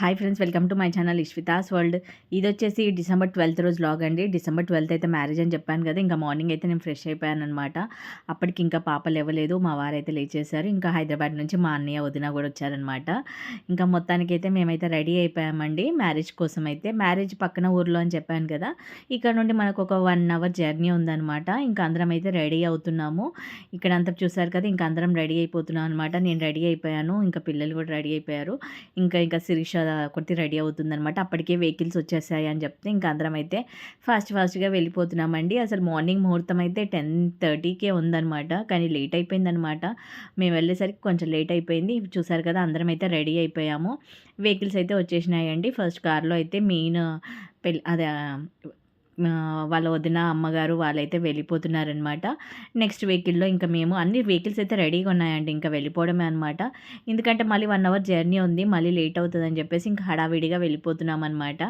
Hi friends welcome to my channel Ishvitha's world. ఇది వచ్చేసి December twelfth రోజు log అండి. డిసెంబర్ ట్వెల్త్ అయితే మ్యారేజ్ అని చెప్పాను కదా ఇంకా మార్నింగ్ అయితే నేను ఫ్రెష్ అయిపోయాను అనమాట అప్పటికి ఇంకా పాప లేవలేదు మా వారైతే లేచేశారు. ఇంకా హైదరాబాద్ నుంచి మా అన్నయ్య వదిన కూడా వచ్చారనమాట ఇంకా మొత్తానికి అయితే మేమైతే రెడీ అయిపోయామండి మ్యారేజ్ కోసం అయితే. మ్యారేజ్ పక్కన ఊర్లో అని చెప్పాను కదా ఇక్కడ నుండి మనకు ఒక వన్ అవర్ జర్నీ ఉందన్నమాట. ఇంకా అందరం అయితే రెడీ అవుతున్నాము. ఇక్కడ అంతా చూసారు కదా ఇంకా అందరం రెడీ అయిపోతున్నాం అనమాట నేను రెడీ అయిపోయాను ఇంకా పిల్లలు కూడా రెడీ అయిపోయారు. ఇంకా ఇంకా శిరీష ఒకటి రెడీ అవుతుందనమాట అప్పటికే వెహికల్స్ వచ్చేసాయి అని చెప్తే ఇంకా అందరం అయితే ఫాస్ట్ ఫాస్ట్గా వెళ్ళిపోతున్నామండి. అసలు మార్నింగ్ ముహూర్తం అయితే టెన్ థర్టీకే ఉందనమాట కానీ లేట్ అయిపోయిందనమాట మేము వెళ్ళేసరికి కొంచెం లేట్ అయిపోయింది. చూసారు కదా అందరం అయితే రెడీ అయిపోయాము. వెహికల్స్ అయితే వచ్చేసినాయండి. ఫస్ట్ కార్లో అయితే మెయిన్ పెళ్ళి అదే వాళ్ళ వదిన అమ్మగారు వాళ్ళైతే వెళ్ళిపోతున్నారనమాట. నెక్స్ట్ వెహికల్లో ఇంకా మేము అన్ని వెహికల్స్ అయితే రెడీగా ఉన్నాయండి. ఇంకా వెళ్ళిపోవడమే అనమాట ఎందుకంటే మళ్ళీ వన్ అవర్ జర్నీ ఉంది. మళ్ళీ లేట్ అవుతుందని చెప్పేసి ఇంకా హడావిడిగా వెళ్ళిపోతున్నాం అనమాట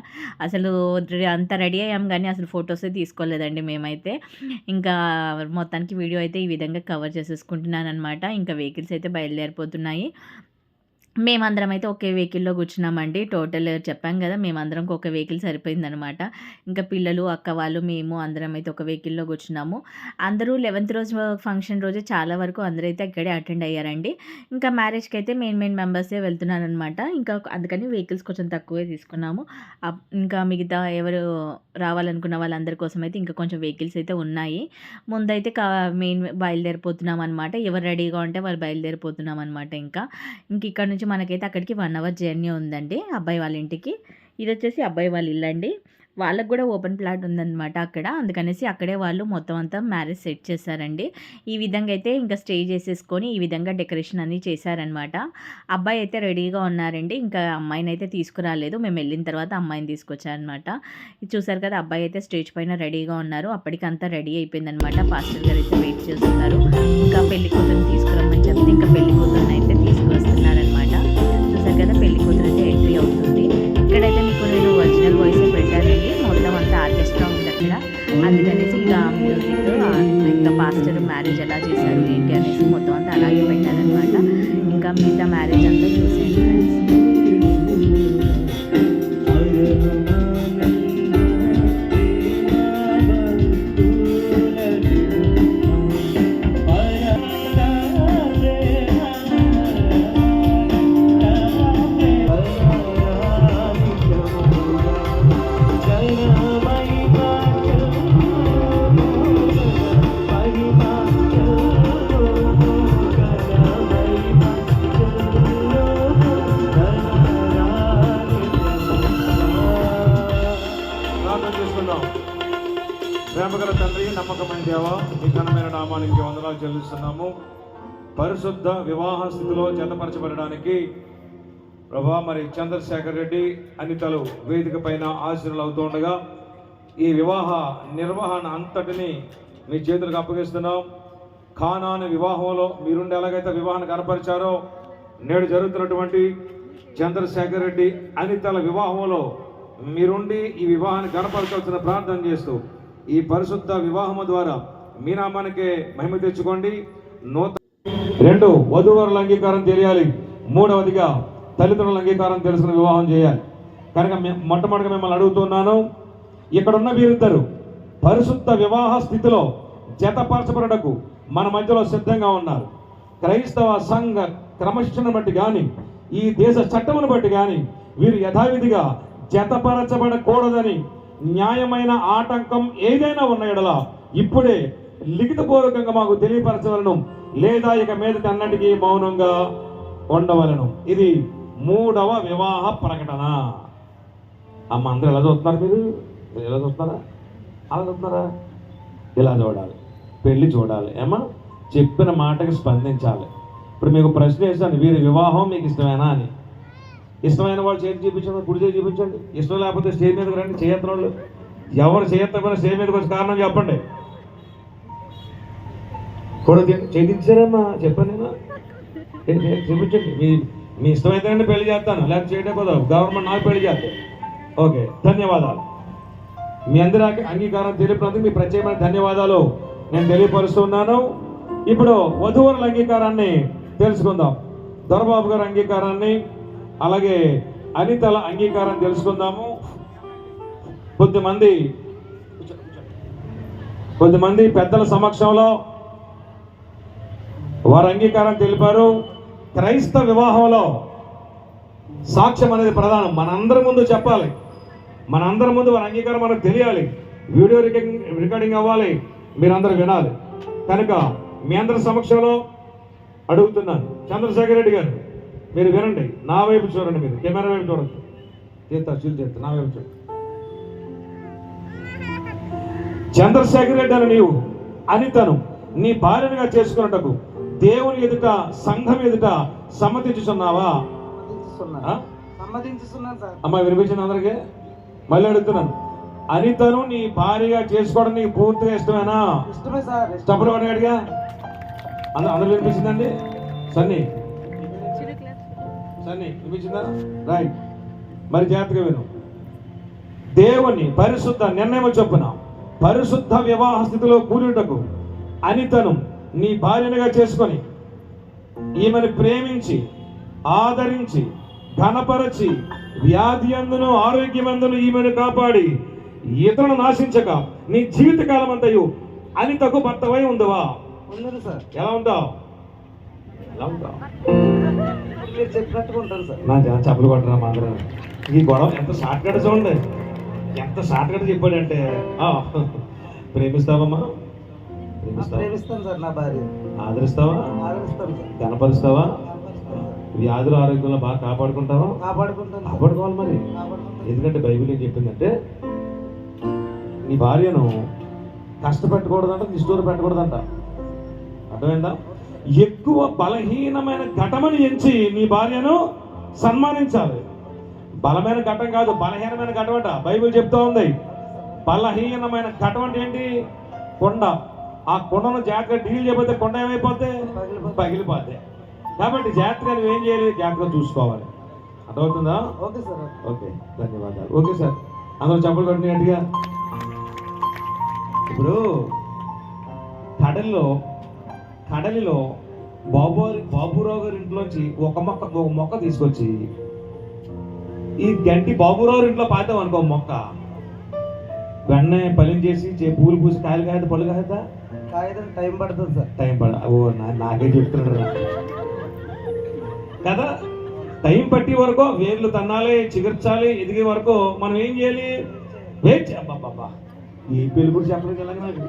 అసలు అంత రెడీ అయ్యాం కానీ అసలు ఫొటోస్ తీసుకోలేదండి మేమైతే. ఇంకా మొత్తానికి వీడియో అయితే ఈ విధంగా కవర్ చేసేసుకుంటున్నాను అనమాట ఇంకా వెహికల్స్ అయితే బయలుదేరిపోతున్నాయి. మేమందరం అయితే ఒకే వెహికల్లో కూర్చున్నామండి. టోటల్ చెప్పాం కదా మేమందరం ఒక వెహికల్ సరిపోయిందనమాట ఇంకా పిల్లలు అక్క వాళ్ళు మేము అందరం అయితే ఒక వెహికల్లో కూర్చున్నాము. అందరూ లెవెన్త్ రోజు ఫంక్షన్ రోజు చాలా వరకు అందరూ అయితే అక్కడే అటెండ్ అయ్యారండి. ఇంకా మ్యారేజ్కి అయితే మెయిన్ మెయిన్ మెంబర్సే వెళ్తున్నారనమాట ఇంకా అందుకని వెహికల్స్ కొంచెం తక్కువే తీసుకున్నాము. అప్- ఇంకా మిగతా ఎవరు రావాలనుకున్న వాళ్ళందరి కోసం అయితే ఇంకా కొంచెం వెహికల్స్ అయితే ఉన్నాయి. ముందైతే కా మెయిన్ బయలుదేరిపోతున్నాం అనమాట ఎవరు రెడీగా ఉంటే వాళ్ళు బయలుదేరిపోతున్నాం అనమాట ఇంకా. ఇంక ఇక్కడ నుంచి మనకైతే అక్కడికి వన్ అవర్ జర్నీ ఉందండి అబ్బాయి వాళ్ళ ఇంటికి. ఇది వచ్చేసి అబ్బాయి వాళ్ళ ఇల్లు అండి వాళ్ళకు కూడా ఓపెన్ ప్లాట్ ఉందన్నమాట అక్కడ. అందుకనేసి అక్కడే వాళ్ళు మొత్తం అంతా మ్యారేజ్ సెట్ చేశారండి. ఈ విధంగా అయితే ఇంకా స్టే చేసేసుకొని ఈ విధంగా డెకరేషన్ అన్నీ చేశారనమాట అబ్బాయి అయితే రెడీగా ఉన్నారండి. ఇంకా అమ్మాయిని అయితే తీసుకురాలేదు. మేము వెళ్ళిన తర్వాత అమ్మాయిని తీసుకొచ్చారనమాట చూసారు కదా అబ్బాయి అయితే స్టేజ్ పైన రెడీగా ఉన్నారు. అప్పటికంతా రెడీ అయిపోయిందనమాట పాస్టర్ గారు అయితే వెయిట్ చేస్తున్నారు. ఇంకా పెళ్ళి కూతురుని తీసుకురమ్మని చెప్తే ఇంకా పెళ్ళి కూతురుని అయితే తీసుకువస్తున్నారనమాట చూసారు కదా పెళ్ళి కూతురు అయితే ఎంట్రీ అవుతుంది. ఇక్కడైతే మీకు నేను ఒరిజినల్ వాయిస్ పెట్టారండి మొత్తం అంతా ఆర్కెస్ట్రా ఉంది అక్కడ. అందుకనేసి ఇక మ్యూజిక్ ఇంకా పాస్టర్ మ్యారేజ్ ఎలా చేశారు ఏంటి అనేసి మొత్తం అంతా అలాగే పెట్టారనమాట. ఇంకా మిగతా మ్యారేజ్ అంతా చూసేయండి ఫ్రెండ్స్. పరిశుద్ధ వివాహ స్థితిలో జతపరచబడడానికి ప్రభా మరి చంద్రశేఖర్ రెడ్డి అనితలు వేదిక పైన ఆశీర్వాలు అవుతుండగా ఈ వివాహ నిర్వహణ అంతటిని మీ చేతులకు అప్పగిస్తున్నాం. ఖానాను వివాహంలో మీరుండి ఎలాగైతే వివాహాన్ని కనపరిచారో నేడు జరుగుతున్నటువంటి చంద్రశేఖర్ రెడ్డి అనితల వివాహంలో మీరుండి ఈ వివాహాన్ని కనపరచాల్సిన ప్రార్థన చేస్తూ ఈ పరిశుద్ధ వివాహము ద్వారా మీ నామానికే మహిమ తెచ్చుకోండి. నూతన రెండు వధువరుల అంగీకారం తెలియాలి. మూడవదిగా తల్లిదండ్రుల అంగీకారం తెలుసుకుని వివాహం చేయాలి. కనుక మొట్టమొదటిగా మిమ్మల్ని అడుగుతున్నాను ఇక్కడ ఉన్న వీరిద్దరు పరిశుద్ధ వివాహ స్థితిలో జతపరచబడటకు మన మధ్యలో సిద్ధంగా ఉన్నారు. క్రైస్తవ సంఘ క్రమశిక్షణ బట్టి కానీ ఈ దేశ చట్టమును బట్టి కానీ వీరు యథావిధిగా జతపరచబడకూడదని న్యాయమైన ఆటంకం ఏదైనా ఉన్న ఎడల ఇప్పుడే లిఖితపూర్వకంగా మాకు తెలియపరచవలను లేదా ఇక మీదటి అన్నటికీ మౌనంగా ఉండవలను. ఇది మూడవ వివాహ ప్రకటన. అమ్మ అందరూ ఎలా చూస్తున్నారు మీరు? మీరు ఎలా చూస్తున్నారా? అలా చూస్తున్నారా? ఇలా చూడాలి. పెళ్ళి చూడాలి. ఏమా చెప్పిన మాటకి స్పందించాలి. ఇప్పుడు మీకు ప్రశ్న వేసాను వీరి వివాహం మీకు ఇష్టమేనా అని. ఇష్టమైన వాళ్ళు చేతి చూపించండి కుడి చేతి చూపించండి. ఇష్టం లేకపోతే స్టేజ్ మీదకి రండి చేయత్న వాళ్ళు ఎవరు చేయత్తకపోయినా స్టేజ్ మీదకి వచ్చి కారణం చెప్పండి. కూడా చేయించారమ్మా చెప్పానేమా చూపించండి. మీ మీ ఇష్టమైతేనే పెళ్ళి చేస్తాను. లేకపోతే చేయడం కుదరదు. గవర్నమెంట్ నాకు పెళ్ళి చేస్తాను ఓకే ధన్యవాదాలు. మీ అందరి అంగీకారం తెలిపినందుకు మీ ప్రత్యేకమైన ధన్యవాదాలు. నేను తెలియపరుస్తున్నాను. ఇప్పుడు వధువరుల అంగీకారాన్ని తెలుసుకుందాం. దొరబాబు గారి అంగీకారాన్ని అలాగే అనితల అంగీకారం తెలుసుకుందాము. కొద్దిమంది కొద్దిమంది పెద్దల సమక్షంలో వారు అంగీకారం తెలిపారు. క్రైస్తవ వివాహంలో సాక్ష్యం అనేది ప్రధానం. మనందరి ముందు చెప్పాలి. మనందరి ముందు వారి అంగీకారం మనకు తెలియాలి. వీడియో రికార్డింగ్ రికార్డింగ్ అవ్వాలి. మీరందరూ వినాలి. కనుక మీ అందరి సమక్షంలో అడుగుతున్నాను. చంద్రశేఖర్ రెడ్డి గారు మీరు వినండి. నా వైపు చూడండి మీరు. కెమెరా వైపు చూడండి. చేస్తా చూసి చేస్తా. నా వైపు చూడండి చంద్రశేఖర్ రెడ్డి అని నీవు అనితను నీ భార్యగా చేసుకున్నటకు దేవుని ఎదుట సంఘం ఎదుట సమ్మతించుచున్నావా? సమ్మతించుతున్నాను ఆ? సమ్మతించుతున్నాను సార్. అమ్మ వినిపించిన అందరికీ? మళ్ళీ అడుగుతున్నాను. అనితను నీ భార్యగా చేసుకోవడం నీకు పూర్తిగా ఇష్టమేనా? ఇష్టమే సార్ ఇష్టం స్టప్పుడు అడిగాడుగా అందరూ అందరూ వినిపించిందండి? సన్నీ. సన్నీ వినిపించిందా? రైట్. మరి జాగ్రత్తగా విను. దేవుని పరిశుద్ధ నిర్ణయం చొప్పున పరిశుద్ధ వివాహ స్థితిలో కూలిటకు అనితను నీ భార్యనుగా చేసుకొని ఈమెను ప్రేమించి ఆదరించి ఘనపరచి వ్యాధి అందును ఆరోగ్యమందును ఈమెను కాపాడి ఇతరులను నాశించక నీ జీవితకాలం అంతయు అనితకు భర్తవై ఉందవా సార్. ఎలా ఉంటావు? ఎలా ఉంటావు? మీరు చెప్పినట్టుగా ఉంటాను సార్. నా జనం చెప్పలు కొట్టరా మా అందరం? ఈ గొడవ ఎంత షార్ట్ కట్ చూడండి. ఎంత షార్ట్ కట్ చెప్పాడంటే ప్రేమిస్తావమ్మా. ప్రేమిస్తాను సార్ నా భార్య. ఆదరిస్తావా? ఆదరిస్తాను సార్. కనపరుస్తావా. వ్యాధుల ఆరోగ్యంలో బాగా కాపాడుకుంటావా? కాపాడుకుంటాను. కాపాడుకోవాలి మరి. ఎందుకంటే బైబిల్ ఏం చెప్పిందంటే నీ భార్యను కష్టపెట్టకూడదంట నిష్ఠూర పెట్టకూడదంట. అర్థమైందా? ఎక్కువ బలహీనమైన ఘటమని ఎంచి నీ భార్యను సన్మానించాలి. బలమైన ఘటం కాదు బలహీనమైన ఘటం అంట. బైబిల్ చెప్తా ఉంది. బలహీనమైన ఘటం అంటే ఏంటి? కొండ. ఆ కొండను జాగ్రత్తగా డీల్ చేయకపోతే కొండ ఏమైపోతే. పగిలిపోతే కాబట్టి జాగ్రత్తగా నువ్వు ఏం చేయాలి? జాగ్రత్తగా చూసుకోవాలి. అర్థమవుతుందా? Okay sir okay. ధన్యవాదాలు. ఓకే సార్ అందరూ చెప్పలు కొట్టినట్టుగా ఇప్పుడు కడలిలో కడలిలో బాబు బాబురావు గారి ఇంట్లోంచి ఒక మొక్క ఒక మొక్క తీసుకొచ్చి ఈ గంటి బాబురావు ఇంట్లో పాతాం అనుకో మొక్క. వెంటనే పలిం చేసి చే- పూలు పూసి కాయలు కాయత పళ్ళు కాయత? కాగితం టైం పడుతుంది సార్. టైం పడ ఓ నా- నాకే చెప్తున్నాడు కదా? టైం పట్టి వరకు వేర్లు తన్నాలి చిగుర్చాలి ఎదిగే వరకు మనం ఏం చేయాలి? వెయిట్ చేయాలి ఈ పెళ్ళి కూడా చెప్పడం ఎలాగ నాకు.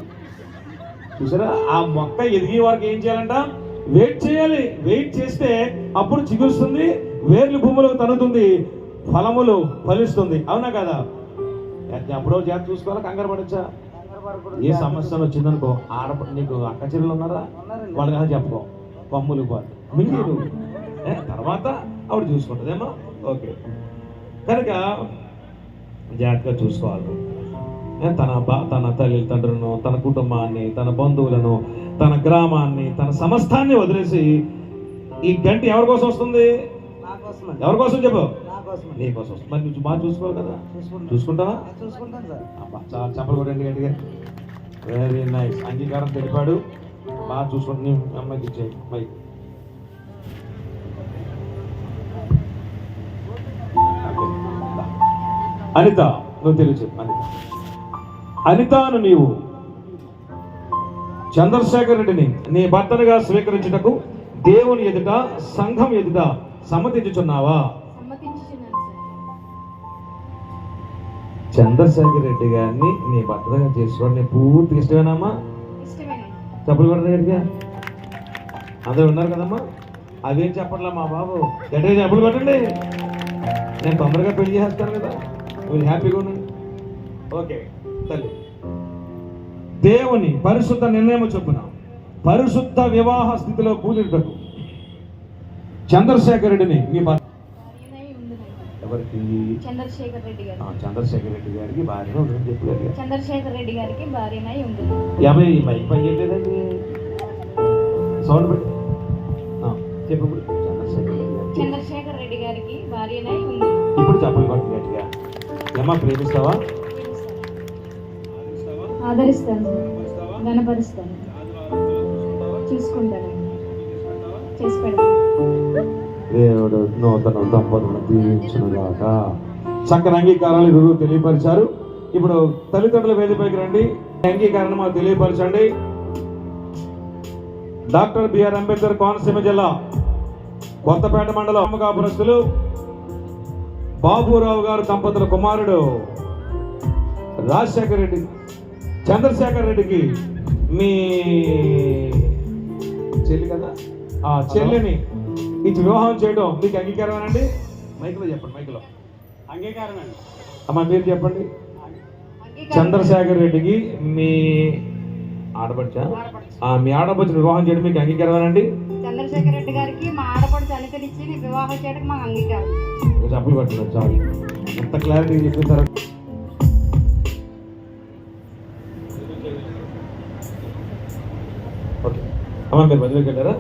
చూసారా? ఆ మొక్క ఎదిగే వరకు ఏం చేయాలంట? వెయిట్ చేయాలి. వెయిట్ చేస్తే అప్పుడు చిగురుస్తుంది వేర్లు భూములకు తన్నుతుంది ఫలములు ఫలిస్తుంది. అవునా కదా? అప్పుడో జాగ్రత్త చూసుకోవాలా? కంగారు పడచ్చా? కంగారు ఏ సమస్య వచ్చిందనుకో ఆడ నీకు అక్క చెల్లెలు ఉన్నారా. వాళ్ళకి అది చెప్పుకో. కొమ్ములు ఏ, తర్వాత ఆవిడ చూసుకుంటుందేమో? ఓకే. కనుక జాగ్రత్తగా చూసుకోవాలి. తన బా తన తల్లిదండ్రులను తన కుటుంబాన్ని తన బంధువులను తన గ్రామాన్ని తన సమస్తాన్ని వదిలేసి ఈ గంట ఎవరి కోసం వస్తుంది? ఎవరి కోసం చెప్పు? నా కోసం మరి నువ్వు బాగా చూసుకోవాలి కదా. చూసుకుంటావా? ఆ, చూసుకుంటాను సార్. అబ్బా, చాలా చెప్పలు కొట్టండి గట్టిగా. వెరీ నైస్ అంగీకారం తెలిపాడు. బాగా చూసుకుంటు నీ అమ్మాయికి ఇచ్చేయి. మైక్. అనిత నువ్వు తెలియచు అనిత. అనితను నీవు చంద్రశేఖర్ రెడ్డిని నీ భర్తనుగా స్వీకరించుటకు దేవుని ఎదుట సంఘం ఎదుట సమ్మతించుచున్నావా? చంద్రశేఖర్ రెడ్డి గారిని నీ భర్తగా చేసుకోవడం నీ పూర్తి ఇష్టమేనమ్మా. చెప్పలు కూడా గట్టిగా అందరూ ఉన్నారు కదమ్మా? అవేం చెప్పట్లా మా బాబు? గట్టిగా చెప్పులు కొట్టండి. నేను తొందరగా పెళ్ళి చేస్తాను కదా. మీరు హ్యాపీగా ఉండండి. ఓకే తల్లి. దేవుని పరిశుద్ధ నిర్ణయం చొప్పున పరిశుద్ధ వివాహ స్థితిలో కూలిటకు చంద్రశేఖర్ రెడ్డిని మీ ఎవరికి చంద్రశేఖర్ రెడ్డి గారు. చంద్రశేఖర్ రెడ్డి గారికి భార్య గట్టిగా చంద్రశేఖర్ రెడ్డి గారికి భార్యనై ఉండును యాభై మైక్ పై సౌండ్ పెట్టి చంద్రశేఖర్ రెడ్డి గారికి. చంద్రశేఖర్ రెడ్డి గారికి భార్యనై ఉండును ఇప్పుడు కొట్టి గట్టిగా. ఏమా ప్రేమిస్తావా? ఆదరిస్తాను. గణపరుస్తాను. చూసుకుంటానండి చేసి పెడతాను దేవుడు నూతన దంపతులను దీవించునుగాక. చక్కని అంగీకారాలు ఇరువురు తెలియపరిచారు. ఇప్పుడు తల్లిదండ్రుల వేదికపైకి రండి. అంగీకారాన్ని మాకు తెలియపరచండి. డాక్టర్ బిఆర్ అంబేద్కర్ కోనసీమ జిల్లా కొత్తపేట మండలం అమ్మకాపురస్తులు బాబురావు గారు దంపతుల కుమారుడు రాజశేఖర్ రెడ్డి చంద్రశేఖర్ రెడ్డికి మీ చెల్లి కదా? ఆ చెల్లిని ఇచ్చి వివాహం చేయడం మీకు అంగీకారమేనండి మైక్లో చెప్పండి మైక్లో. అంగీకారమండి. అమ్మ మీరు చెప్పండి. అంగీకారం. చంద్రశేఖర్ రెడ్డికి మీ ఆడపడుచా? మీ ఆడపడుచు వివాహం చేయడం మీకు అంగీకారమేనండి చంద్రశేఖర్ రెడ్డి గారికి మా ఆడపడు నీకు వివాహం చేయడానికి మాకు అంగీకారం. చప్పులు పట్టున్నారు చాలు. ఎంత క్లారిటీ చెప్పేశారు ఓకే. అమ్మ మీరు మధ్యలోకి వెళ్ళారా?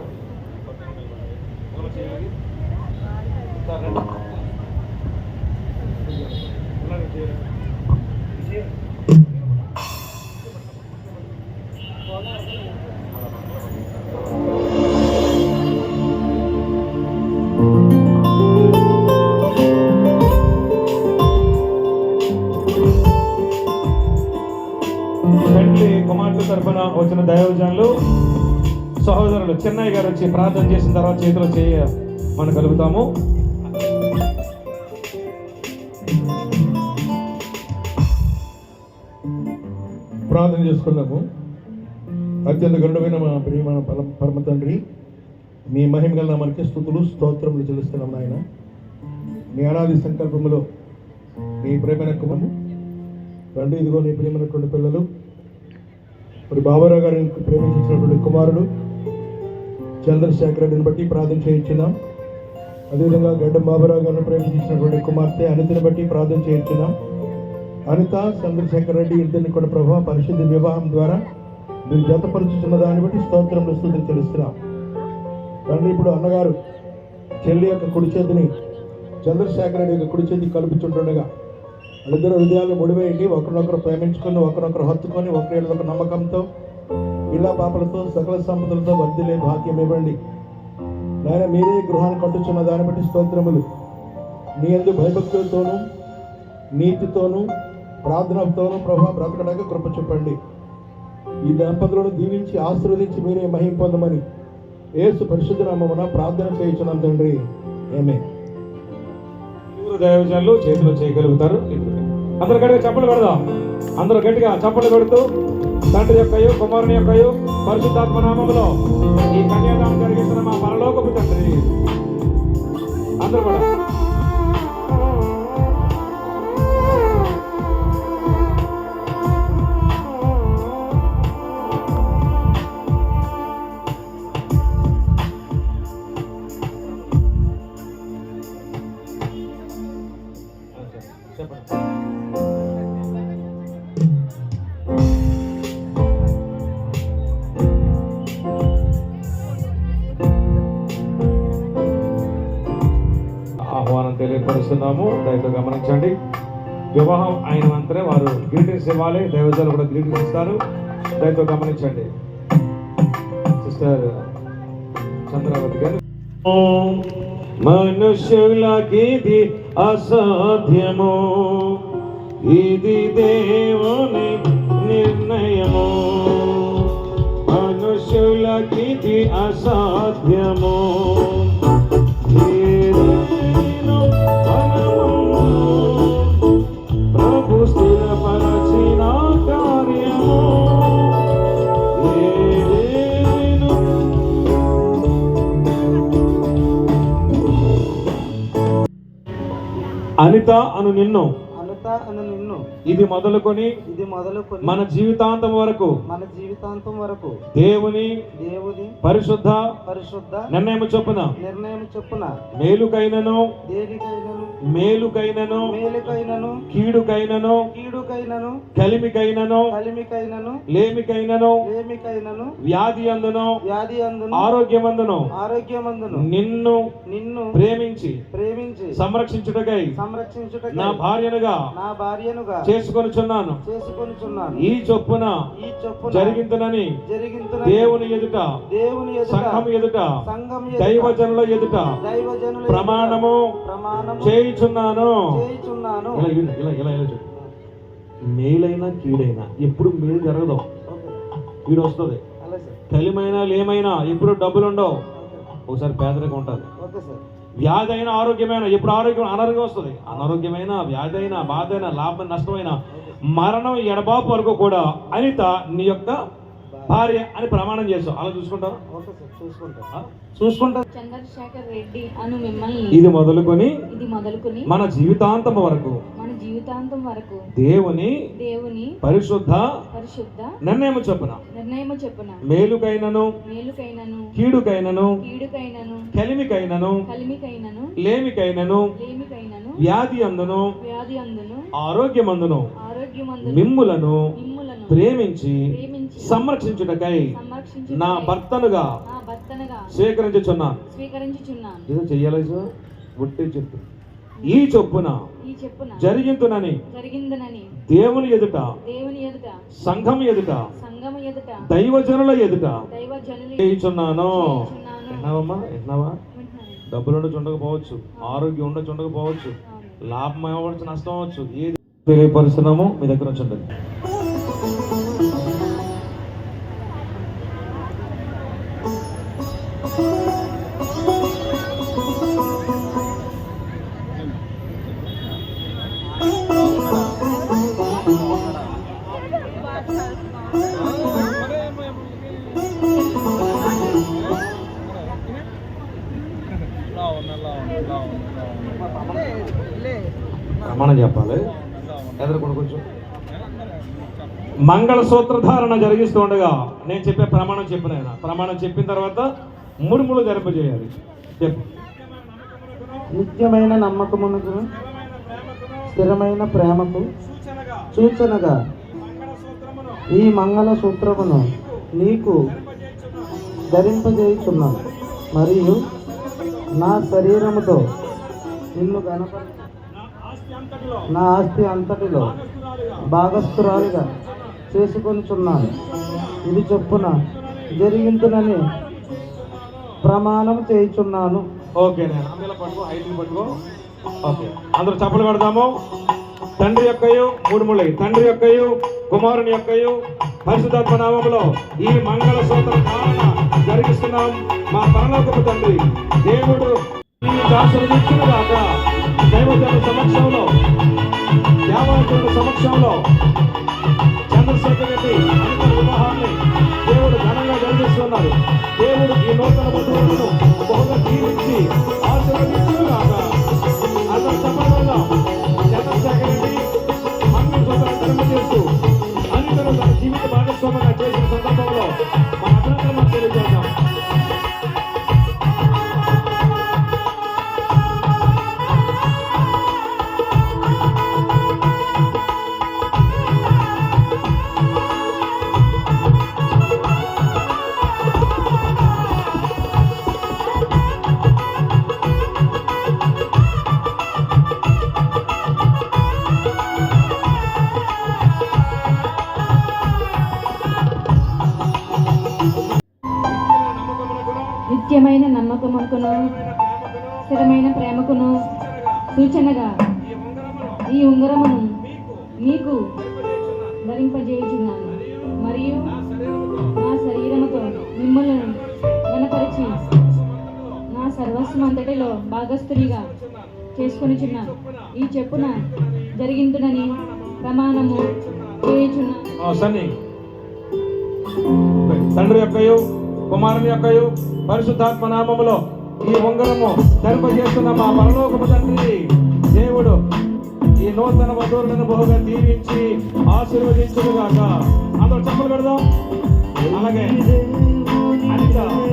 కుమార్తె తరఫున వచ్చిన దైవజనులు సహోదరులు చెన్నై గారు వచ్చి ప్రార్థన చేసిన తర్వాత చేతిలో చేయ మనం కలుగుతాము చేసుకున్నాము. అత్యంత గరుడమైన మా ప్రియమైన పరమ పరమ తండ్రి మీ మహిమ గల మనకి స్థుతులు స్తోత్రములు చెల్లిస్తున్నాం నాయన. మీ అనాది సంకల్పములో మీ ప్రేమైన కుమము తండ్రి ఇదిగో నీ ప్రియమైనటువంటి పిల్లలు మరి బాబారావు గారిని ప్రేమించినటువంటి కుమారుడు చంద్రశేఖర్ రెడ్డిని బట్టి ప్రార్థన చేయించున్నాం. అదేవిధంగా గడ్డం బాబారావు గారిని ప్రేమించినటువంటి కుమార్తె అనితని బట్టి ప్రార్థన చేయించున్నాం. అనిత చంద్రశేఖర్ రెడ్డి ఇద్దరిని కూడా ప్రభావ పరిశుద్ధ వివాహం ద్వారా మీరు జతపరుచుతున్న దాన్ని బట్టి స్తోత్రములు స్థుతులు తెలుస్తున్నాం తండ్రి ఇప్పుడు అన్నగారు చెల్లి యొక్క కుడి చేతిని చంద్రశేఖర్ రెడ్డి యొక్క కుడి చేతిని కలుపుతుంటుండగా వాళ్ళిద్దరు హృదయాలు ముడివేయండి ఒకరినొకరు ప్రేమించుకొని ఒకరినొకరు హత్తుకొని ఒకరి ఒక నమ్మకంతో ఇలా పాపలతో సకల సంపదలతో వర్ధిలే భాగ్యం ఇవ్వండి. నాయన మీరే గృహాన్ని కట్టుచున్న దాన్ని బట్టి స్తోత్రములు. నీ ఎందు భయభక్తులతోనూ నీతితోనూ ప్రార్థనతోనూ ప్రభు బ్రతకడానికి కృప చూపండి. ఈ దంపతులను దీవించి ఆశీర్వదించి మీరే మహిం పొందమని ఏసు పరిశుద్ధ నామమున ప్రార్థన చేయించున్నాం తండ్రి. ఏమే దైవజనులు చేతిలో చేయగలుగుతారు. అందరు గట్టిగా చప్పలు పెడదాం అందరూ గట్టిగా చప్పలు పెడుతూ తండ్రి యొక్కయు కుమారుని యొక్కయు పరిశుద్ధాత్మ నామములో ఈ కన్యాదానం జరిగిస్తున్న మా పరలోకపు తండ్రి. అందరూ కూడా. ఇవ్వాలి దైవజాలు కూడా గ్రీటింగ్స్ ఇస్తారు దయతో గమనించండి. సిస్టర్ చంద్రావతి గారు. మనుషులకి అసాధ్యము ఇది దేవుని నిర్ణయము. మనుషులకి అసాధ్యము. అనిత అను నిన్ను. అనిత అను నిన్ను. ఇది మొదలుకొని ఇది మొదలుకొని మన జీవితాంతం వరకు మన జీవితాంతం వరకు దేవుని దేవుని పరిశుద్ధ పరిశుద్ధ నిర్ణయం చొప్పున నిర్ణయం చొప్పున మేలుకైనను దేనికైనను మేలుకైనను మేలుకైనను కీడుకైనను కీడుకైనను కలిమికైనను కలిమికైనను లేమికైనను లేమికైనను వ్యాధి అందును వ్యాధి అందును ఆరోగ్యమందును ఆరోగ్యమందును నిన్ను నిన్ను ప్రేమించి ప్రేమించి సంరక్షించుటకై సంరక్షించుటకై నా భార్యనుగా నా భార్యనుగా చేసుకొనుచున్నాను. ఈ చొప్పున జరిగిందనని దేవుని ఎదుట దేవుని సంఘం ఎదుట దైవజనుల ఎదుట ప్రమాణము ప్రమాణం చేయుచున్నాను. ఇలా ఇలా మేలైనా కీడైనా ఎప్పుడు మేలు జరగదు. కీడు వస్తుంది. కలిమైనా లేమైనా ఎప్పుడు డబ్బులు ఉండవు ఒకసారి పేదరికం ఉంటుంది వ్యాధి అయినా ఆరోగ్యమైన ఎప్పుడు ఆరోగ్యం అనారోగ్యం వస్తుంది. అనారోగ్యమైన వ్యాధి అయినా బాధ అయినా లాభం నష్టమైన మరణం ఎడబాపు వరకు కూడా అనిత నీ యొక్క భార్య అని ప్రమాణం చేస్తావు అలా చూసుకుంటావు? ఓకే సార్ చూసుకుంటా. ఆ? చూసుకుంటా చంద్రశేఖర్ రెడ్డి అను మిమ్మల్ని ఇది మొదలుకొని ఇది మొదలుకొని మన జీవితాంతం వరకు మన జీవితాంతం వరకు దేవుని దేవుని పరిశుద్ధ పరిశుద్ధ నిర్ణయం చొప్పున. నిర్ణయము చెప్పున. మేలుకైనను మేలుకైనను కీడుకైనను కీడుకైనను కలిమికైనను కలిమికైనను లేమికైనను లేమికైనను వ్యాధి అందును వ్యాధి అందును ఆరోగ్యమందును ఆరోగ్యమందును మిమ్ములను మిమ్ములను ప్రేమించి ప్రేమించి సంరక్షించుటకై సంరక్షించు నా భర్తనుగా నా భర్తనగా స్వీకరించుచున్నాను. స్వీకరించుచున్నాను. ఏదో చెయ్యాలి సార్? ఒట్టే చెప్పు ఈ చొప్పున జరిగిందనని దేవుని ఎదుట దేవుని ఎదుట సంఘం ఎదుట దైవజనుల ఎదుట చేయుచున్నాను. విన్నావమ్మా విన్నావా. డబ్బులు ఉండొచ్చు ఉండకపోవచ్చు ఆరోగ్యం ఉండొచ్చు ఉండకపోవచ్చు. లాభం అవ్వచ్చు నష్టం అవ్వచ్చు ఏది తెలియపరుస్తున్నామో మీ దగ్గర వచ్చండి మంగళసూత్రధారణ జరిగిస్తూ ఉండగా నేను చెప్పే ప్రమాణం చెప్పిన ఆయన ప్రమాణం చెప్పిన తర్వాత మూడు మూడు జరిపజేయాలి చెప్పు. నిత్యమైన నమ్మకమునకు స్థిరమైన ప్రేమకు సూచనగా ఈ మంగళ సూత్రమును నీకు ధరింపజేయుచున్నాను. మరియు నా శరీరముతో నిన్ను గణప నా ఆస్తి అంతటిలో భాగస్థురాలుగా చేసుకొనిచున్నాను. ఇది చొప్పున జరిగిందునని ప్రమాణం చేయుచున్నాను. ఓకే నేను అందులో పట్టుకో ఐదు పట్టుకో. ఓకే. అందరూ చప్పలు పెడదాము తండ్రి యొక్కయు మూడు ముళ్ళై తండ్రి యొక్కయు కుమారుని యొక్కయు పరిశుధాత్మ నామంలో ఈ మంగళ సూత్ర పాలన జరిగిస్తున్నాం. మా పరలోకపు తండ్రి దేవుడు ఈ దాసులు దాకా దైవజన సమక్షంలో దేవతల సమక్షంలో చంద్రశేఖర్ రెడ్డి అనిత వివాహాన్ని దేవుడు ఘనంగా జరిగిస్తున్నారు దేవుడు ఈ నూతన బంధువులను బహుగా దీవించి ఆశీర్వదించును నిత్యమైన స్థిరమైన ప్రేమకును సూచనగా ఈ ఉంగరమును మీకు ధరింపజేయుచున్నాను. మరియు నా శరీరముతో మిమ్మల్ని గణపరిచి నా సర్వస్వం అంతటిలో భాగస్థునిగా చేసుకొనిచున్నాను. ఈ చెప్పున జరిగిందునని ప్రమాణము చేయుచున్నాను తండ్రి యొక్కయు కుమారుని యొక్కయు పరిశుద్ధాత్మ నామములో ఈ ఉంగరము ధరింపజేస్తున్న మా పరలోకపు తండ్రి దేవుడు ఈ నూతన వధువులను బహుగా దీవించి ఆశీర్వదించుగాక అందరూ చెప్పలు పెడదాం. అలాగే. అనిత.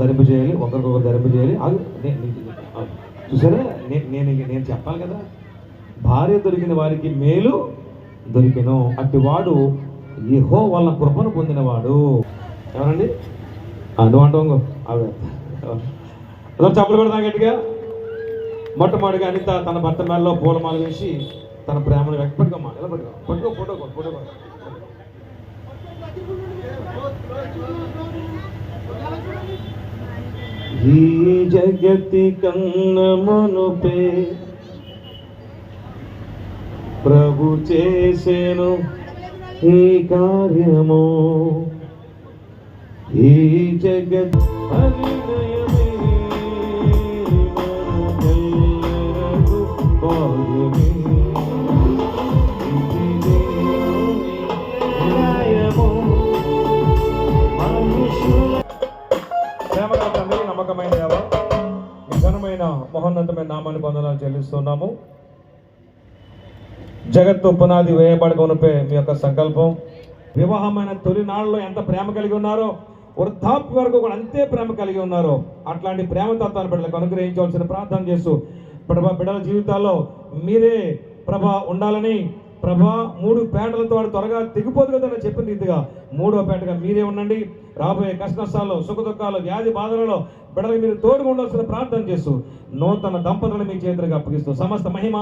ధరింపు చేయాలి ఒకరికొకరు ధరింపు చేయాలి. చూసారా? నేను నేను చెప్పాలి కదా. భార్య దొరికిన వారికి మేలు దొరికెను. అట్టివాడు ఏహో వాళ్ళ కృపను పొందినవాడు. ఎవరండి? నువ్వు అంటావు ఇంకో. చెప్పలు పెడతా గట్టిగా. మొట్టమొదటిగా అనిత తన భర్త మేడలో పూలమాల వేసి తన ప్రేమను వ్యక్తపట్టుకోమ్మా ఇలా పట్టుకో పట్టుకో ఫోటో ఫోటో ఈ జగతి కన్నమునుపే ప్రభు చేసెను ఈ కార్యము. ఈ జగత్ హృదయమే ఉన్నతమైన నామాన్ని పొందడానికి చెల్లిస్తున్నాము. జగత్తు పునాది వేయబడకనుపే మీ యొక్క సంకల్పం. వివాహమైన తొలినాళ్ళలో ఎంత ప్రేమ కలిగి ఉన్నారో వృద్ధాప్య వరకు కూడా అంతే ప్రేమ కలిగి ఉన్నారో అట్లాంటి ప్రేమ తత్వాన్ని బిడ్డలకు అనుగ్రహించవలసిన ప్రార్థన చేస్తూ ప్రభా బిడ్డల జీవితాల్లో మీరే ప్రభా ఉండాలని ప్రభా మూడు పేటలతో వాడు త్వరగా తెగిపోదు కదా అని చెప్పిన రీతిగా మూడో పేటగా మీరే ఉండండి. రాబోయే కష్ట నష్టాల్లో సుఖ దుఃఖాలు వ్యాధి బాధలలో బిడ్డలకు మీరు తోడుగా ఉండాల్సిన ప్రార్థన చేస్తూ నూతన దంపతులను మీ చేతులకు అప్పగిస్తూ సమస్త మహిమ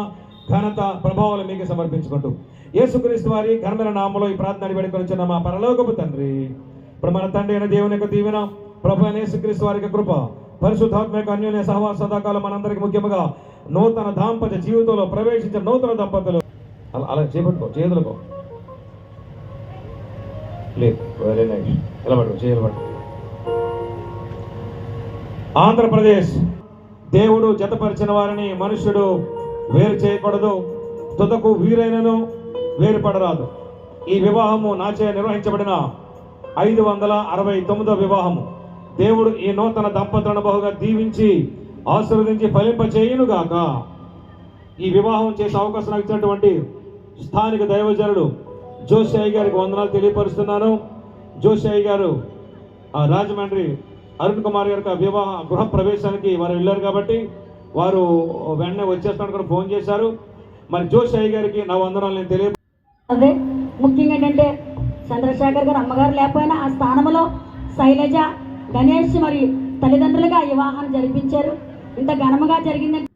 ఘనత ప్రభావాలు మీకే సమర్పించుకుంటూ యేసుక్రీస్తు వారి ఘనమైన నామలో ఈ ప్రార్థన వేడుకొని మా పరలోకపు తండ్రి ఇప్పుడు మన తండ్రి అయిన దేవుని యొక్క దీవెన ప్రభు అయిన యేసుక్రీస్తు వారి యొక్క కృప పరిశుద్ధాత్మ యొక్క అన్యోన్య సహవాస సదాకాలం మనందరికీ ముఖ్యముగా నూతన దాంపత్య జీవితంలో ప్రవేశించిన నూతన దంపతులు అలా అలా చేపట్టుకో చేతులకో. లేదు వెరీ నైస్ ఎలా పట్టుకో. ఆంధ్రప్రదేశ్ దేవుడు జతపరిచిన వారిని మనుష్యుడు వేరు చేయకూడదు తుదకు వీరైనను వేరుపడరాదు. ఈ వివాహము నాచే నిర్వహించబడిన ఐదు వందల అరవై తొమ్మిదో వివాహము. దేవుడు ఈ నూతన దంపతులను బహుగా దీవించి ఆశీర్వదించి ఫలింపచేయునుగాక. ఈ వివాహం చేసే అవకాశం ఇచ్చినటువంటి స్థానిక దైవజనుడు జోషి గారికి వందనాలు తెలియపరుస్తున్నాను. జోషి గారు రాజమండ్రి అరుణ్ కుమార్ గారికి వివాహ గృహ ప్రవేశానికి వారు వెళ్ళారు కాబట్టి వారు వెంటనే వచ్చేస్తాను కూడా ఫోన్ చేశారు. మరి జోషి గారికి నా వందనాలు నేను తెలియ అదే ముఖ్యంగా ఏంటంటే చంద్రశేఖర్ గారు అమ్మగారు లేకపోయినా ఆ స్థానంలో శైలజ గణేష్ మరి తల్లిదండ్రులుగా వివాహాన్ని జరిపించారు. ఇంత ఘనముగా జరిగిందంటే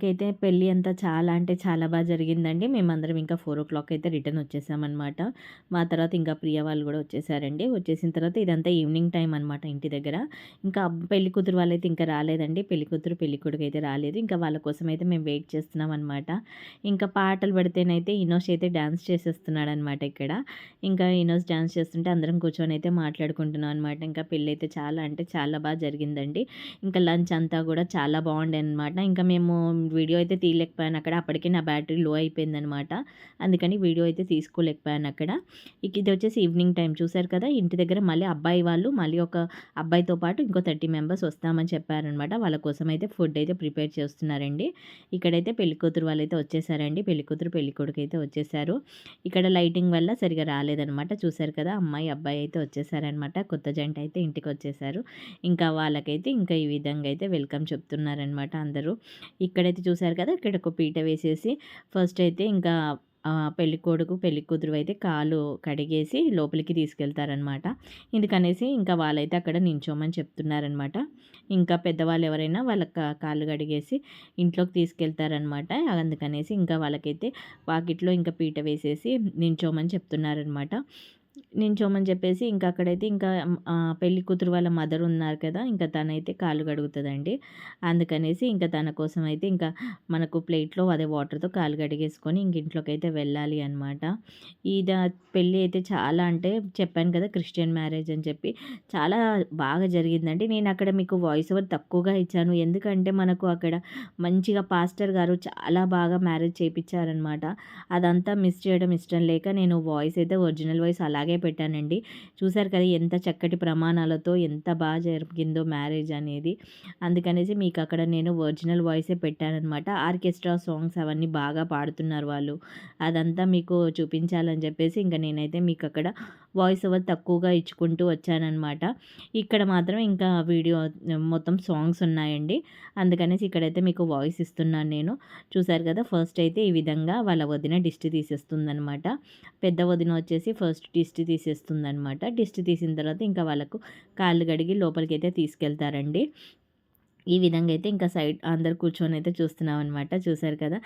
നൽകി అయితే పెళ్ళి అంతా చాలా అంటే చాలా బాగా జరిగిందండి. మేమందరం ఇంకా ఫోర్ ఓ క్లాక్ అయితే రిటర్న్ వచ్చేసామన్నమాట. మా తర్వాత ఇంకా ప్రియ వాళ్ళు కూడా వచ్చేసారండి. వచ్చేసిన తర్వాత ఇదంతా ఈవినింగ్ టైం అనమాట ఇంటి దగ్గర. ఇంకా పెళ్ళి కూతురు వాళ్ళైతే ఇంకా రాలేదండి. పెళ్ళి కూతురు పెళ్ళి కొడుకు అయితే రాలేదు. ఇంకా వాళ్ళ కోసం అయితే మేము వెయిట్ చేస్తున్నాం అనమాట ఇంకా పాటలు పడితేనైతే ఇనోష్ అయితే డ్యాన్స్ చేసేస్తున్నాడు అనమాట ఇక్కడ. ఇంకా ఇనోస్ డ్యాన్స్ చేస్తుంటే అందరం కూర్చొని అయితే మాట్లాడుకుంటున్నాం అనమాట ఇంకా పెళ్ళి అయితే చాలా అంటే చాలా బాగా జరిగిందండి. ఇంకా లంచ్ అంతా కూడా చాలా బాగుండే అనమాట ఇంకా మేము వీడియో అయితే తీయలేకపోయాను అక్కడ. అప్పటికే నా బ్యాటరీ లో అయిపోయిందనమాట అందుకని వీడియో అయితే తీసుకోలేకపోయాను అక్కడ. ఇక ఇది వచ్చేసి ఈవినింగ్ టైం చూశారు కదా ఇంటి దగ్గర మళ్ళీ అబ్బాయి వాళ్ళు మళ్ళీ ఒక అబ్బాయితో పాటు ఇంకో థర్టీ మెంబర్స్ వస్తామని చెప్పారనమాట వాళ్ళ కోసం అయితే ఫుడ్ అయితే ప్రిపేర్ చేస్తున్నారండి. ఇక్కడైతే పెళ్ళికూతురు వాళ్ళు అయితే వచ్చేసారండి. పెళ్ళికూతురు పెళ్ళికొడుకు అయితే వచ్చేసారు. ఇక్కడ లైటింగ్ వల్ల సరిగా రాలేదనమాట చూశారు కదా అమ్మాయి అబ్బాయి అయితే వచ్చేసారనమాట కొత్త జంట అయితే ఇంటికి వచ్చేసారు. ఇంకా వాళ్ళకైతే ఇంకా ఈ విధంగా అయితే వెల్కమ్ చెప్తున్నారనమాట అందరూ. ఇక్కడైతే చూశారు కదా! ఇక్కడ ఒక పీట వేసేసి ఫస్ట్ అయితే ఇంకా పెళ్ళి కొడుకు పెళ్ళి కూతురు అయితే కాలు కడిగేసి లోపలికి తీసుకెళ్తారనమాట. ఎందుకనేసి ఇంకా వాళ్ళైతే అక్కడ నించోమని చెప్తున్నారనమాట. ఇంకా పెద్దవాళ్ళు ఎవరైనా వాళ్ళ కాళ్ళు కడిగేసి ఇంట్లోకి తీసుకెళ్తారనమాట. అందుకనేసి ఇంకా వాళ్ళకైతే వాకిట్లో ఇంకా పీట వేసేసి నించోమని చెప్తున్నారనమాట. నించోమని చెప్పేసి ఇంకా అక్కడైతే ఇంకా పెళ్ళి కూతురు వాళ్ళ మదర్ ఉన్నారు కదా ఇంకా తనైతే కాళ్ళు కడుగుతుందండి అందుకనేసి ఇంకా తన కోసం అయితే ఇంకా మనకు ప్లేట్లో అదే వాటర్తో కాలు కడిగేసుకొని ఇంక ఇంట్లోకి అయితే వెళ్ళాలి అనమాట ఇది పెళ్ళి అయితే చాలా అంటే చెప్పాను కదా క్రిస్టియన్ మ్యారేజ్ అని చెప్పి. చాలా బాగా జరిగిందండి. నేను అక్కడ మీకు వాయిస్ ఓవర్ తక్కువగా ఇచ్చాను. ఎందుకంటే మనకు అక్కడ మంచిగా పాస్టర్ గారు చాలా బాగా మ్యారేజ్ చేయించారనమాట అదంతా మిస్ చేయడం ఇష్టం లేక నేను వాయిస్ అయితే ఒరిజినల్ వాయిస్ అలాగే పెట్టానండి. చూసారు కదా ఎంత చక్కటి ప్రమాణాలతో ఎంత బాగా జరిగిందో మ్యారేజ్ అనేది. అందుకనేసి మీకు అక్కడ నేను ఒరిజినల్ వాయిసే పెట్టానమాట ఆర్కెస్ట్రా సాంగ్స్ అవన్నీ బాగా పాడుతున్నారు వాళ్ళు. అదంతా మీకు చూపించాలని చెప్పేసి ఇంకా నేనైతే మీకు అక్కడ వాయిస్ ఓవర్ తక్కువగా ఇచ్చుకుంటూ వచ్చానమాట ఇక్కడ మాత్రం ఇంకా వీడియో మొత్తం సాంగ్స్ ఉన్నాయండి. అందుకనేసి ఇక్కడైతే మీకు వాయిస్ ఇస్తున్నాను నేను. చూసారు కదా ఫస్ట్ అయితే ఈ విధంగా వాళ్ళ వదిన డిస్ట్ తీసేస్తుందనమాట పెద్ద వదిన వచ్చేసి ఫస్ట్ డిస్ట్ తీసేస్తుందనమాట డిస్ట్ తీసిన తర్వాత ఇంకా వాళ్ళకు కాళ్ళు కడిగి లోపలికి అయితే తీసుకెళ్తారండి. ఈ విధంగా అయితే ఇంకా సైడ్ అందరు కూర్చొని అయితే చూస్తున్నాం అనమాట చూసారు కదా?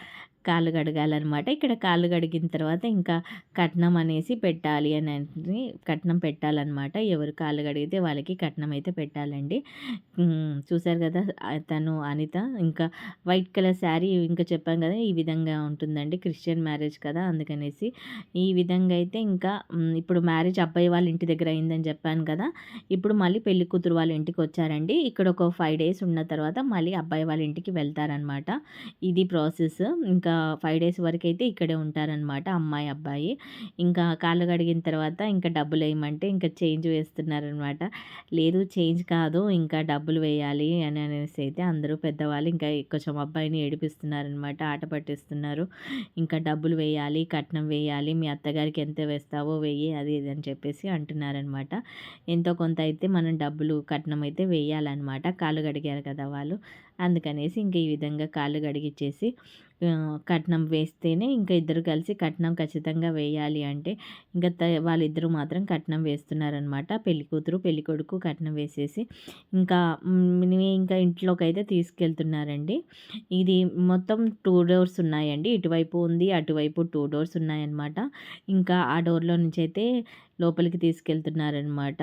కాళ్ళు కడగాలన్నమాట. ఇక్కడ కాళ్ళు కడిగిన తర్వాత ఇంకా కట్నం అనేసి పెట్టాలి అని కట్నం పెట్టాలన్నమాట. ఎవరు కాళ్ళు కడిగితే వాళ్ళకి కట్నం అయితే పెట్టాలండి. చూసారు కదా? తను అనిత ఇంకా వైట్ కలర్ శారీ ఇంకా చెప్పాం కదా? ఈ విధంగా ఉంటుందండి. క్రిస్టియన్ మ్యారేజ్ కదా అందుకనేసి. ఈ విధంగా అయితే ఇంకా ఇప్పుడు మ్యారేజ్ అబ్బాయి వాళ్ళ ఇంటి దగ్గర అయిందని చెప్పాను కదా? ఇప్పుడు మళ్ళీ పెళ్ళి కూతురు వాళ్ళ ఇంటికి వచ్చారండి. ఇక్కడ ఒక ఫైవ్ డేస్ ఉన్న తర్వాత మళ్ళీ అబ్బాయి వాళ్ళ ఇంటికి వెళ్తారనమాట. ఇది ప్రాసెస్. ఇంకా ఫైవ్ డేస్ వరకు అయితే ఇక్కడే ఉంటారనమాట అమ్మాయి అబ్బాయి. ఇంకా కాళ్ళు కడిగిన తర్వాత ఇంకా డబ్బులు వేయమంటే ఇంకా చేంజ్ వేస్తున్నారనమాట. లేదు చేంజ్ కాదు ఇంకా డబ్బులు వేయాలి అని అనేసి అయితే అందరూ పెద్దవాళ్ళు ఇంకా కొంచెం అబ్బాయిని ఏడిపిస్తున్నారనమాట ఆట పట్టిస్తున్నారు. ఇంకా డబ్బులు వేయాలి కట్నం వేయాలి మీ అత్తగారికి ఎంత వేస్తావో వెయ్యి అది ఇది అని చెప్పేసి అంటున్నారనమాట. ఎంతో కొంత అయితే మనం డబ్బులు కట్నం అయితే వేయాలన్నమాట కాళ్ళు కడిగారు కదా. కదా వాళ్ళు. అందుకనేసి ఇంక ఈ విధంగా కాళ్ళు కడిగిచ్చేసి కట్నం వేస్తేనే ఇంకా ఇద్దరు కలిసి కట్నం ఖచ్చితంగా వేయాలి అంటే ఇంకా వాళ్ళిద్దరు వాళ్ళిద్దరూ మాత్రం కట్నం వేస్తున్నారనమాట. పెళ్ళి కూతురు పెళ్ళి కొడుకు కట్నం వేసేసి ఇంకా ఇంకా ఇంట్లోకి అయితే తీసుకెళ్తున్నారండి. ఇది మొత్తం టూ డోర్స్ ఉన్నాయండి. ఇటువైపు ఉంది అటువైపు టూ డోర్స్ ఉన్నాయన్నమాట. ఇంకా ఆ డోర్లో నుంచి అయితే లోపలికి తీసుకెళ్తున్నారనమాట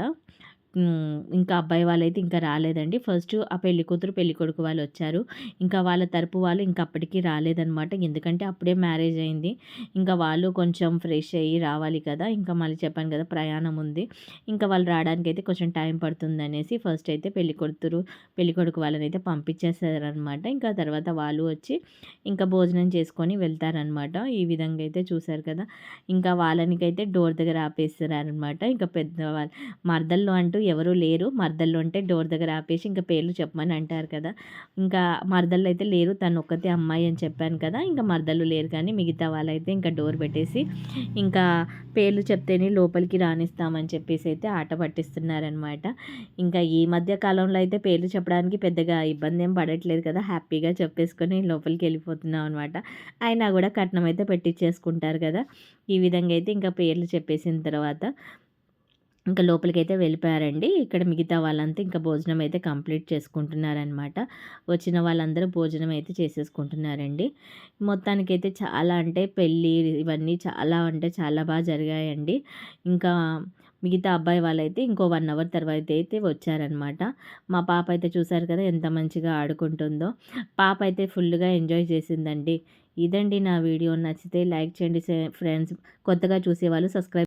ఇంకా అబ్బాయి వాళ్ళైతే ఇంకా రాలేదండి. ఫస్ట్ ఆ పెళ్ళి కూతురు పెళ్ళి కొడుకు వాళ్ళు వచ్చారు. ఇంకా వాళ్ళ తరపు వాళ్ళు ఇంకా అప్పటికి రాలేదనమాట ఎందుకంటే అప్పుడే మ్యారేజ్ అయింది. ఇంకా వాళ్ళు కొంచెం ఫ్రెష్ అయ్యి రావాలి కదా. ఇంకా మళ్ళీ చెప్పాను కదా ప్రయాణం ఉంది. ఇంకా వాళ్ళు రావడానికి అయితే కొంచెం టైం పడుతుంది అనేసి ఫస్ట్ అయితే పెళ్ళి కొడుతురు పెళ్ళి కొడుకు వాళ్ళని అయితే పంపించేస్తారనమాట ఇంకా తర్వాత వాళ్ళు వచ్చి ఇంకా భోజనం చేసుకొని వెళ్తారనమాట ఈ విధంగా అయితే చూశారు కదా. ఇంకా వాళ్ళనికైతే డోర్ దగ్గర ఆపేస్తారనమాట ఇంకా పెద్దవాళ్ళు మర్దల్లో అంటూ ఎవరూ లేరు. మర్దల్లో అంటే డోర్ దగ్గర ఆపేసి ఇంకా పేర్లు చెప్పమని అంటారు కదా. ఇంకా మర్దళ్ళు అయితే లేరు. తను ఒక్కతే అమ్మాయి అని చెప్పాను కదా. ఇంకా మర్దళ్ళు లేరు కానీ మిగతా వాళ్ళైతే ఇంకా డోర్ పెట్టేసి ఇంకా పేర్లు చెప్తేనే లోపలికి రాణిస్తామని చెప్పేసి అయితే ఆట పట్టిస్తున్నారనమాట ఇంకా ఈ మధ్య కాలంలో అయితే పేర్లు చెప్పడానికి పెద్దగా ఇబ్బంది ఏం పడట్లేదు కదా. హ్యాపీగా చెప్పేసుకొని లోపలికి వెళ్ళిపోతున్నాం అనమాట అయినా కూడా కట్నం అయితే పెట్టించేసుకుంటారు కదా. ఈ విధంగా అయితే ఇంకా పేర్లు చెప్పేసిన తర్వాత ఇంకా లోపలికైతే వెళ్ళిపోయారండి. ఇక్కడ మిగతా వాళ్ళంతా ఇంకా భోజనం అయితే కంప్లీట్ చేసుకుంటున్నారనమాట వచ్చిన వాళ్ళందరూ భోజనం అయితే చేసేసుకుంటున్నారండి. మొత్తానికైతే చాలా అంటే పెళ్ళి ఇవన్నీ చాలా అంటే చాలా బాగా జరిగాయండి. ఇంకా మిగతా అబ్బాయి వాళ్ళైతే ఇంకో వన్ అవర్ తర్వాత అయితే వచ్చారనమాట మా పాప అయితే చూసారు కదా ఎంత మంచిగా ఆడుకుంటుందో. పాప అయితే ఫుల్గా ఎంజాయ్ చేసిందండి. ఇదండి నా వీడియో. నచ్చితే లైక్ చేయండి ఫ్రెండ్స్ కొత్తగా చూసేవాళ్ళు సబ్స్క్రైబ్